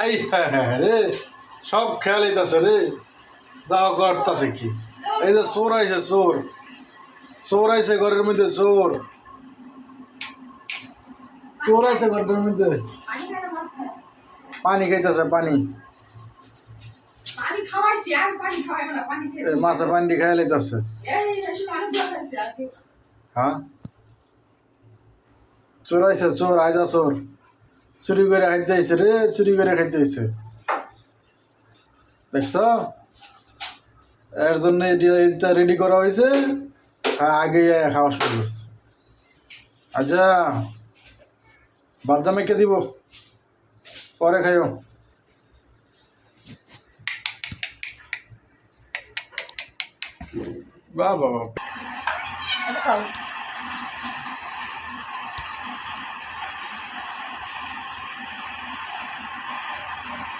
I হ্যাঁ হ্যাঁ রে। সব খেয়াল হইতাছে রে। দাও করতাছে কি? এই যে চোর আইছে চোর। চোর আইছে ঘরের মধ্যে চোর। চোর আইছে ঘরের মধ্যে। পানি খাইতেছে পানি। মাছের পানি খাই লইতাছে। হ্যাঁ? চোর আইছে চোর আইজা চোর। চুরি করে খাইতে আইছে রে, চুরি করে খাইতে আইছে। দেখছ? এর জন্য এটা রেডি করা হয়েছে। হ্যাঁ আগে খাওয়া শুরু করছে। আচ্ছা বাদামে কে দিব? পরে খাইও। বাহ বাবা এটা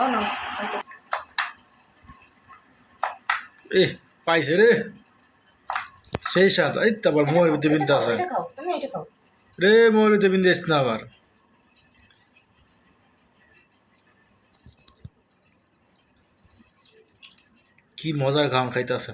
ও না এ পাইছে রে। সেই সাথ এই তো আবার মোয়ের ভিতরে বিনতে আছে। রে মোয়ের ভিতরে বিনতে না আবার। কি মজার ঘাম খাইতে আছে।